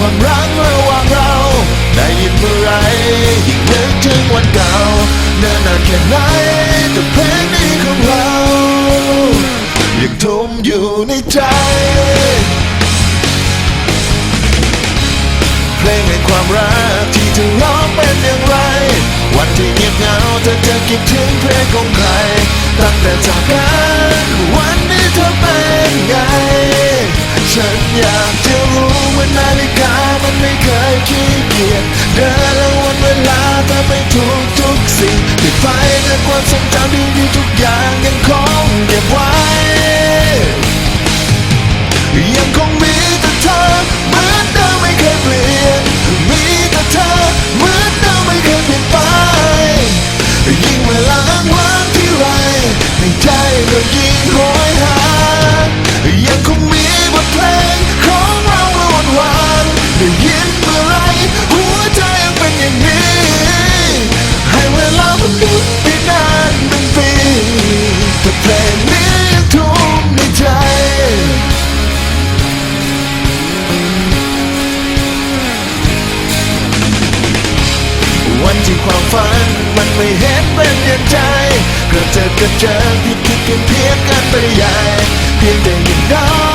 ห่งความรักระหว่างเรา ได้ยินเมื่อไรยิ่งนึกถึงวันเก่าเนิ่นนานแค่ไหนแต่เพลงนี้ของเรายังทุ่มอยู่ในใจ เพลงแห่งความรักที่เธอร้องเป็นอย่างไร วันที่เงียบเหงาเธอจะคิดถึง ลาทำให้ทุกทุกสิ่งติดไฟแต่ความทรงจำดีๆทุกอย่างยังคงเก็บไว้ ยังคงมีแต่เธอเหมือนเดิมไม่เคยเปลี่ยน มีแต่เธอเหมือนเดิมไม่เคยเปลี่ยนไป ยิ่งเวลาอ้างว้างที่ไรในใจก็ยิ่งโหยหา ยังคงมีบทเพลงของเราเมื่อวันวานได้ยินเมื่อไร วันที่ความฝันมันไม่เห็นเป็นอย่างใจก็เจอก็เจอที่คิดกันเพียงกันไปใหญ่เพียงแต่ยังน้อ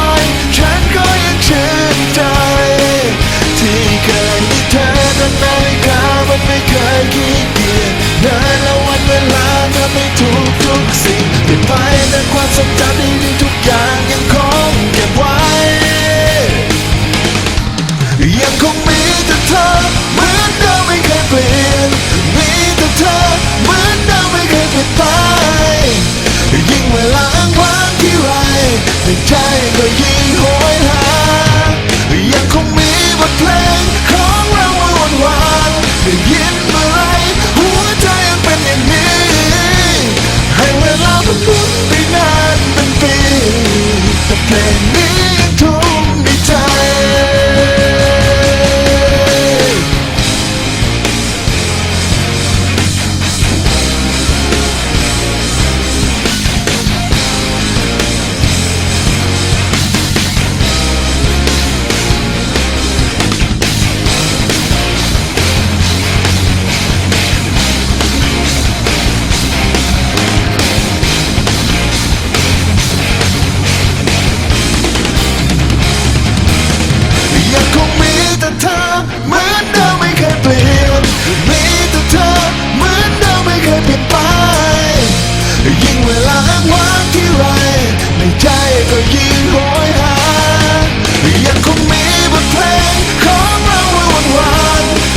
ในใจก็ยิ่งโหยหา ยังคงมีบทเพลงของเราอวันวานได้ยินเมื่อไรหัวใจยังเป็นอย่างนี้ ให้เวลามันหมุนไปนานเป็นปีแต่เพลงนี้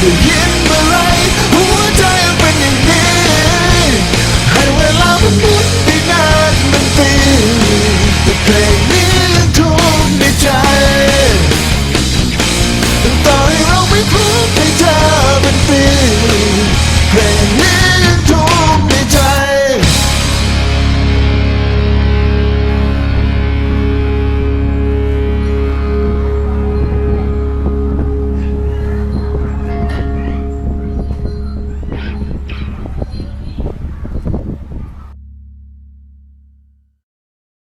ได้ยินเะไรหัวใจเป็นอย่างนี้ ให้เวลามันนไปนานมันปีเพลงนี้ยังถูกในใจต่อให้เราไม่พบให้เธอเป็นปีเพลงนี้